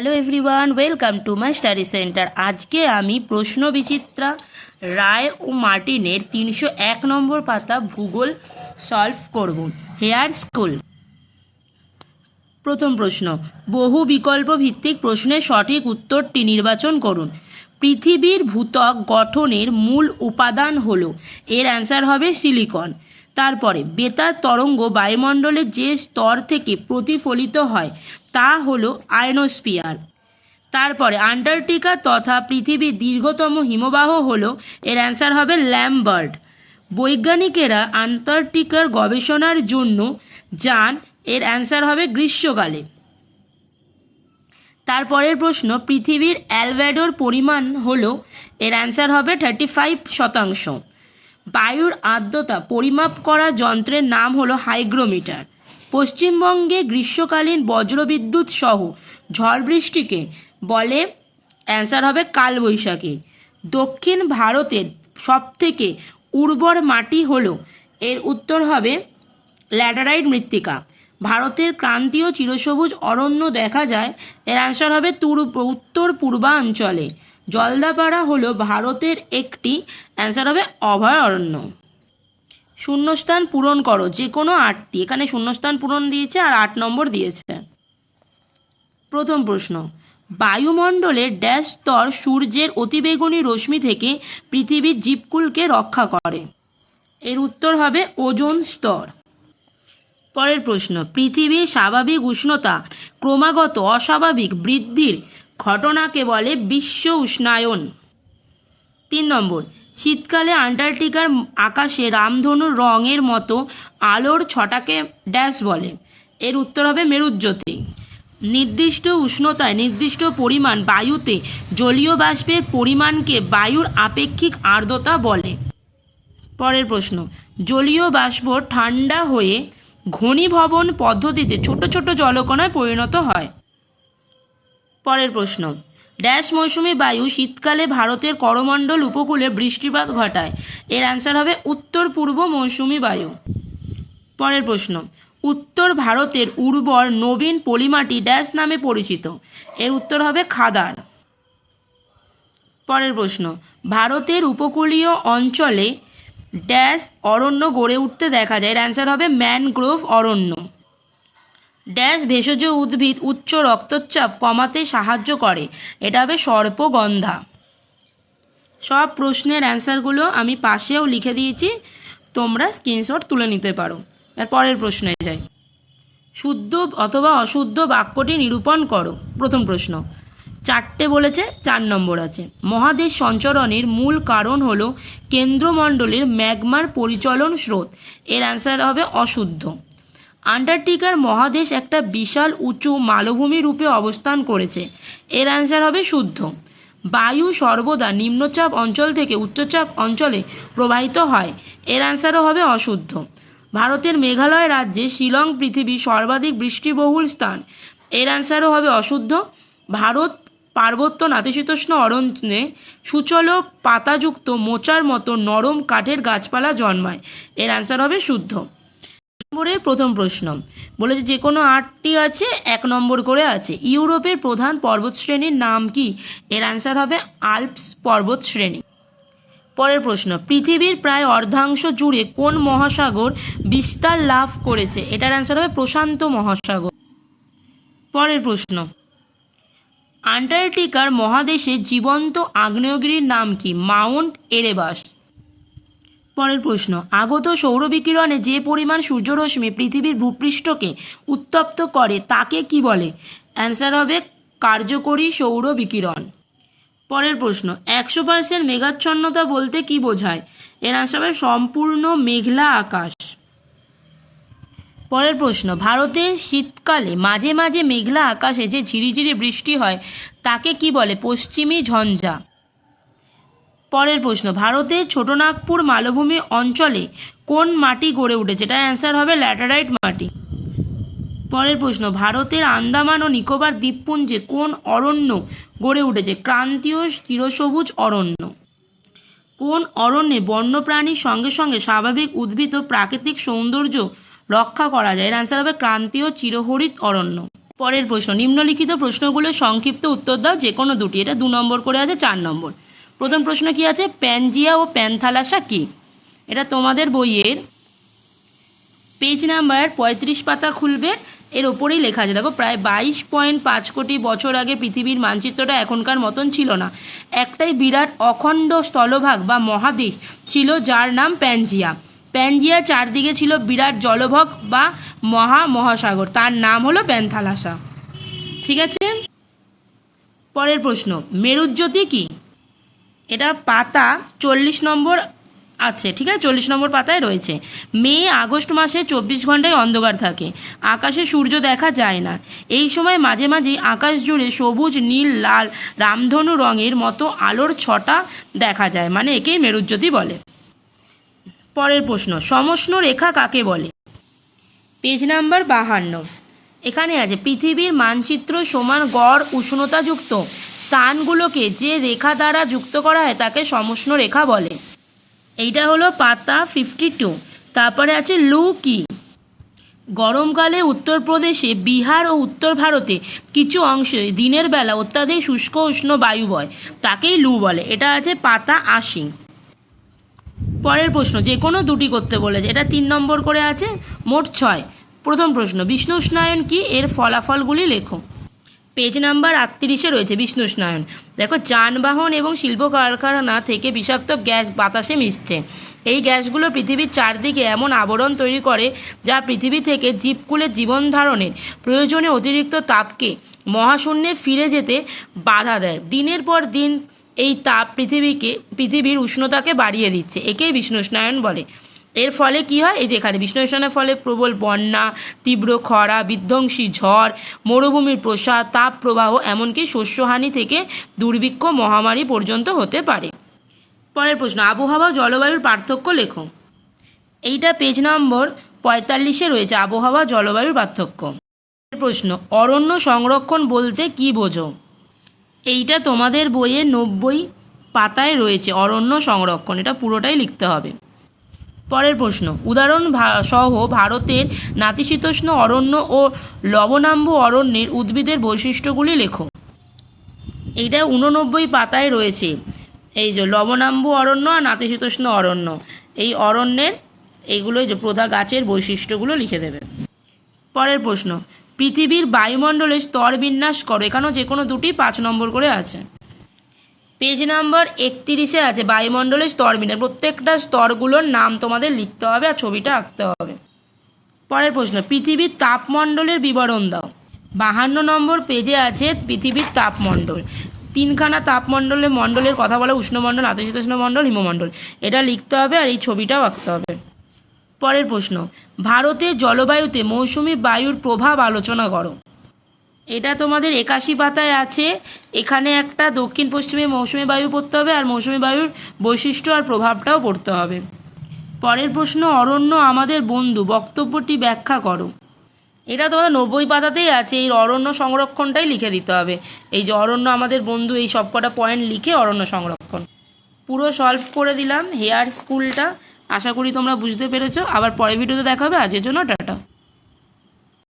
Hello everyone welcome to my study centre আজকে আমি প্রশ্ন বিচিত্রা, রায় ও মার্টিনের তিনশো এক নম্বর পাতা ভূগোল সলভ করব। হেয়ার স্কুল প্রথম প্রশ্ন, বহু বিকল্প ভিত্তিক প্রশ্নের সঠিক উত্তরটি নির্বাচন করুন। পৃথিবীর ভূত্বক গঠনের মূল উপাদান হলো, এর অ্যান্সার হবে সিলিকন তারপরে, বেতার তরঙ্গ বায়ুমণ্ডলের যে স্তর থেকে প্রতিফলিত হয় তা হলো আয়নোস্পিয়ার তারপরে আন্টার্কটিকা তথা পৃথিবীর দীর্ঘতম হিমবাহ হলো, এর অ্যান্সার হবে ল্যাম্বার্ড। বৈজ্ঞানিকেরা আন্টার্কটিকার গবেষণার জন্য যান, এর অ্যান্সার হবে গ্রীষ্মকালে। তারপরের প্রশ্ন, পৃথিবীর অ্যালভ্যাডোর পরিমাণ হলো, এর অ্যান্সার হবে থার্টি ফাইভ শতাংশ। বায়ুর আর্দ্রতা পরিমাপ করা যন্ত্রের নাম হলো হাইগ্রোমিটার। পশ্চিমবঙ্গে গ্রীষ্মকালীন বজ্রবিদ্যুৎ সহ ঝড় বৃষ্টিকে বলে অ্যান্সার হবে কালবৈশাখী। দক্ষিণ ভারতের সবথেকে উর্বর মাটি হল, এর উত্তর হবে ল্যাটারাইট মৃত্তিকা। ভারতের ক্রান্তীয় চিরসবুজ অরণ্য দেখা যায়, এর অ্যান্সার হবে তুর, উত্তর পূর্বাঞ্চলে। জলদাপাড়া হলো ভারতের একটি অ্যান্সার হবে অভয়ারণ্য। শূন্যস্থান পূরণ করো, যে কোনো আটটি। এখানে শূন্যস্থান পূরণ দিয়েছে আর আট নম্বর দিয়েছে। প্রথম প্রশ্ন বায়ুমণ্ডলের ড্যাশ স্তর সূর্যের অতিবেগুনি রশ্মি থেকে পৃথিবীর জীবকুলকে রক্ষা করে। এর উত্তর হবে ওজোন স্তর। পরের প্রশ্ন, পৃথিবীর স্বাভাবিক উষ্ণতা ক্রমাগত অস্বাভাবিক বৃদ্ধির ঘটনাকে বলে বিশ্ব উষ্ণায়ন। তিন নম্বর শীতকালে আন্টার্কটিকার আকাশে রামধনুর রঙের মতো আলোর ছটাকে ড্যাশ বলে। এর উত্তর হবে মেরুজ্যোতি। নির্দিষ্ট উষ্ণতায় নির্দিষ্ট পরিমাণ বায়ুতে জলীয় বাষ্পের পরিমাণকে বায়ুর আপেক্ষিক আর্দ্রতা বলে। পরের প্রশ্ন, জলীয় বাষ্প ঠান্ডা হয়ে ঘনীভবন পদ্ধতিতে ছোট ছোট জলকণায় পরিণত হয়। পরের প্রশ্ন ড্যাশ মৌসুমি বায়ু শীতকালে ভারতের করমণ্ডল উপকূলে বৃষ্টিপাত ঘটায়। এর অ্যান্সার হবে উত্তর পূর্ব মৌসুমি বায়ু। পরের প্রশ্ন, উত্তর ভারতের উর্বর নবীন পলিমাটি ড্যাশ নামে পরিচিত। এর উত্তর হবে খাদার পরের প্রশ্ন, ভারতের উপকূলীয় অঞ্চলে ড্যাশ অরণ্য গড়ে উঠতে দেখা যায়। এর অ্যান্সার হবে ম্যানগ্রোভ অরণ্য। ড্যাশ ভেষজ উদ্ভিদ উচ্চ রক্তচাপ কমাতে সাহায্য করে। এটা হবে সর্পগন্ধা। সব প্রশ্নের অ্যান্সারগুলো আমি পাশেও লিখে দিয়েছি। তোমরা স্ক্রিনশট তুলে নিতে পারো। এর পরের প্রশ্নে যাই। শুদ্ধ অথবা অশুদ্ধ বাক্যটি নিরূপণ করো। প্রথম প্রশ্ন। চারটে বলেছে, চার নম্বর আছে। মহাদেশ সঞ্চরণের মূল কারণ হলো কেন্দ্রমণ্ডলের ম্যাগমার পরিচলন স্রোত। এর অ্যান্সার হবে অশুদ্ধ। আন্টার্কটিকার মহাদেশ একটা বিশাল উঁচু মালভূমি রূপে অবস্থান করেছে। এর অ্যান্সার হবে শুদ্ধ। বায়ু সর্বদা নিম্নচাপ অঞ্চল থেকে উচ্চচাপ অঞ্চলে প্রবাহিত হয়। এর অ্যান্সারও হবে অশুদ্ধ। ভারতের মেঘালয় রাজ্যে শিলং পৃথিবীর সর্বাধিক বৃষ্টিবহুল স্থান। এর অ্যান্সারও হবে অশুদ্ধ। ভারত পার্বত্য নাতিশীতোষ্ণ অরণ্যে সুচল পাতাযুক্ত মোচার মতো নরম কাঠের গাছপালা জন্মায়। এর অ্যান্সার হবে শুদ্ধ। নম্বরের প্রথম প্রশ্ন। বলেছে যে কোনো আটটি আছে, এক নম্বর করে আছে। ইউরোপের প্রধান পর্বতশ্রেণীর নাম কি? এর অ্যান্সার হবে আল্পস পর্বত শ্রেণি পরের প্রশ্ন, পৃথিবীর প্রায় অর্ধাংশ জুড়ে কোন মহাসাগর বিস্তার লাভ করেছে? এটার অ্যান্সার হবে প্রশান্ত মহাসাগর। পরের প্রশ্ন, আন্টার্কটিকার মহাদেশে জীবন্ত আগ্নেয়গিরির নাম কি? মাউন্ট এরেবাস পরের প্রশ্ন, আগত সৌরবিকিরণে যে পরিমাণ সূর্যরশ্মি পৃথিবীর ভূপৃষ্ঠকে উত্তপ্ত করে তাকে কি বলে? অ্যান্সার হবে কার্যকরী সৌর বিকিরণ। পরের প্রশ্ন, একশো পার্সেন্ট মেঘাচ্ছন্নতা বলতে কি বোঝায়? এর অ্যান্সার হবে সম্পূর্ণ মেঘলা আকাশ। পরের প্রশ্ন, ভারতে শীতকালে মাঝে মাঝে মেঘলা আকাশে যে ঝিরিঝিরি বৃষ্টি হয়, তাকে কি বলে? পশ্চিমী ঝঞ্ঝা। পরের প্রশ্ন ভারতের ছোটনাগপুর মালভূমি অঞ্চলে কোন মাটি গড়ে উঠেছে? এটা অ্যান্সার হবে ল্যাটারাইট মাটি। পরের প্রশ্ন, ভারতের আন্দামান ও নিকোবর দ্বীপপুঞ্জে কোন অরণ্য গড়ে উঠেছে? ক্রান্তীয় চিরসবুজ অরণ্য। কোন অরণ্যে বন্যপ্রাণীর সঙ্গে সঙ্গে স্বাভাবিক উদ্ভিদ ও প্রাকৃতিক সৌন্দর্য রক্ষা করা যায়? এর অ্যান্সার হবে ক্রান্তীয় চিরহরিত অরণ্য। পরের প্রশ্ন, নিম্নলিখিত প্রশ্নগুলোর সংক্ষিপ্ত উত্তর দাও যে কোনো দুটি। এটা দু নম্বর করে আছে, চার নম্বর। প্রথম প্রশ্ন কি আছে? প্যানজিয়া ও প্যানথালাসা কি? এটা তোমাদের বইয়ের পেজ নাম্বার পঁয়ত্রিশ পাতা খুলবে। এর ওপরেই লেখা আছে। দেখো, প্রায় বাইশ পয়েন্ট পাঁচ কোটি বছর আগে পৃথিবীর মানচিত্রটা এখনকার মতন ছিল না। একটাই বিরাট অখণ্ড স্থলভাগ বা মহাদেশ ছিল যার নাম প্যানজিয়া। প্যানজিয়া চারদিকে ছিল বিরাট জলভগ বা মহা মহাসাগর তার নাম হলো প্যানথালাসা। ঠিক আছে? পরের প্রশ্ন, মেরুজ্যোতি কি? এটা পাতা চল্লিশ নম্বর আছে, ঠিক আছে? চল্লিশ নম্বর পাতায় রয়েছে। মে, আগস্ট মাসে চব্বিশ ঘন্টায় অন্ধকার থাকে। আকাশে সূর্য দেখা যায় না। এই সময় মাঝে মাঝে আকাশ জুড়ে সবুজ, নীল, লাল, রামধনু রঙের মতো আলোর ছটা দেখা যায়। মানে একেই মেরুজ্যোতি বলে। পরের প্রশ্ন সমষ্ণ রেখা কাকে বলে? পেজ নাম্বার বাহান্ন। এখানে আছে, পৃথিবীর মানচিত্র সমান গড় উষ্ণতাযুক্ত স্থানগুলোকে যে রেখা দ্বারা যুক্ত করা হয় তাকে সমষ্ণ রেখা বলে। এইটা হলো পাতা ফিফটি টু তারপরে আছে লু কি গরমকালে উত্তরপ্রদেশে, বিহার ও উত্তর ভারতে কিছু অংশে দিনের বেলা অত্যাধিক শুষ্ক উষ্ণ বায়ু বয়, তাকেই লু বলে। এটা আছে পাতা আশি। পরের প্রশ্ন, যে কোনো দুটি করতে বলেছে। এটা তিন নম্বর করে আছে, মোট ছয়। প্রথম প্রশ্ন, বিষ্ণু স্নায়ন কি? এর ফলাফলগুলি লেখো। পেজ নাম্বার আটত্রিশে রয়েছে বিষ্ণু স্নায়ন দেখো, যানবাহন এবং শিল্প কারখানা থেকে বিষাক্ত গ্যাস বাতাসে মিশছে। এই গ্যাসগুলো পৃথিবীর চারদিকে এমন আবরণ তৈরি করে যা পৃথিবী থেকে জীবকুলের জীবন ধারণের প্রয়োজনে অতিরিক্ত তাপকে মহাশূন্যে ফিরে যেতে বাধা দেয়। দিনের পর দিন এই তাপ পৃথিবীকে, পৃথিবীর উষ্ণতাকে বাড়িয়ে দিচ্ছে। একেই বিষ্ণুস্নায়ন বলে। এর ফলে কি হয়? এই যে এখানে বিষ্ণুস্নানের ফলে প্রবল বন্যা, তীব্র খরা, বিধ্বংসী ঝড়, মরুভূমির প্রসার তাপ প্রবাহ এমনকি শস্যহানি থেকে দুর্ভিক্ষ মহামারী পর্যন্ত হতে পারে। পরের প্রশ্ন, আবহাওয়া জলবায়ুর পার্থক্য লেখো। এইটা পেজ নম্বর পঁয়তাল্লিশে রয়েছে, আবহাওয়া জলবায়ুর পার্থক্য। প্রশ্ন, অরণ্য সংরক্ষণ বলতে কি বোঝো? এইটা তোমাদের বইয়ে নব্বই পাতায় রয়েছে, অরণ্য সংরক্ষণ, এটা পুরোটাই লিখতে হবে। পরের প্রশ্ন, উদাহরণ সহ ভারতের নাতিশীতোষ্ণ অরণ্য ও লবণাম্ব অরণ্যের উদ্ভিদের বৈশিষ্ট্যগুলি লেখো। এইটা উননব্বই পাতায় রয়েছে। এই যে লবণাম্ব অরণ্য আর নাতিশীতোষ্ণ অরণ্য, এই অরণ্যের এইগুলো যে প্রধা গাছের বৈশিষ্ট্যগুলো লিখে দেবে। পরের প্রশ্ন, পৃথিবীর বায়ুমণ্ডলের স্তর বিন্যাস করো। এখানেও যে কোনো দুটি পাঁচ নম্বর করে আছে। পেজ নাম্বার একত্রিশে আছে বায়ুমণ্ডলের স্তর বিন্যাস। প্রত্যেকটা স্তরগুলোর নাম তোমাদের লিখতে হবে আর ছবিটা আঁকতে হবে। পরের প্রশ্ন, পৃথিবীর তাপমণ্ডলের বিবরণ দাও। বাহান্ন নম্বর পেজে আছে পৃথিবীর তাপমণ্ডল। তিনখানা তাপমণ্ডলের মণ্ডলের কথা বলে উষ্ণমণ্ডল নাতিশীতোষ্ণ মণ্ডল হিমমণ্ডল। এটা লিখতে হবে আর এই ছবিটাও আঁকতে হবে। পরের প্রশ্ন, ভারতের জলবায়ুতে মৌসুমি বায়ুর প্রভাব আলোচনা করো। এটা তোমাদের একাশি পাতায় আছে। এখানে একটা দক্ষিণ পশ্চিমে মৌসুমি বায়ু পড়তে হবে আর মৌসুমি বায়ুর বৈশিষ্ট্য আর প্রভাবটাও পড়তে হবে। পরের প্রশ্ন, অরণ্য আমাদের বন্ধু, বক্তব্যটি ব্যাখ্যা করো। এটা তোমাদের নব্বই পাতাতেই আছে, এই অরণ্য সংরক্ষণটাই লিখে দিতে হবে। এই যে অরণ্য আমাদের বন্ধু, এই সব কটা পয়েন্ট লিখে অরণ্য সংরক্ষণ। পুরো সলভ করে দিলাম, হেয়ার স্কুলটা। আশা করি তোমরা বুঝতে পেরেছ। আবার পরের ভিডিওতে দেখা হবে। আজের জন্য টাটা।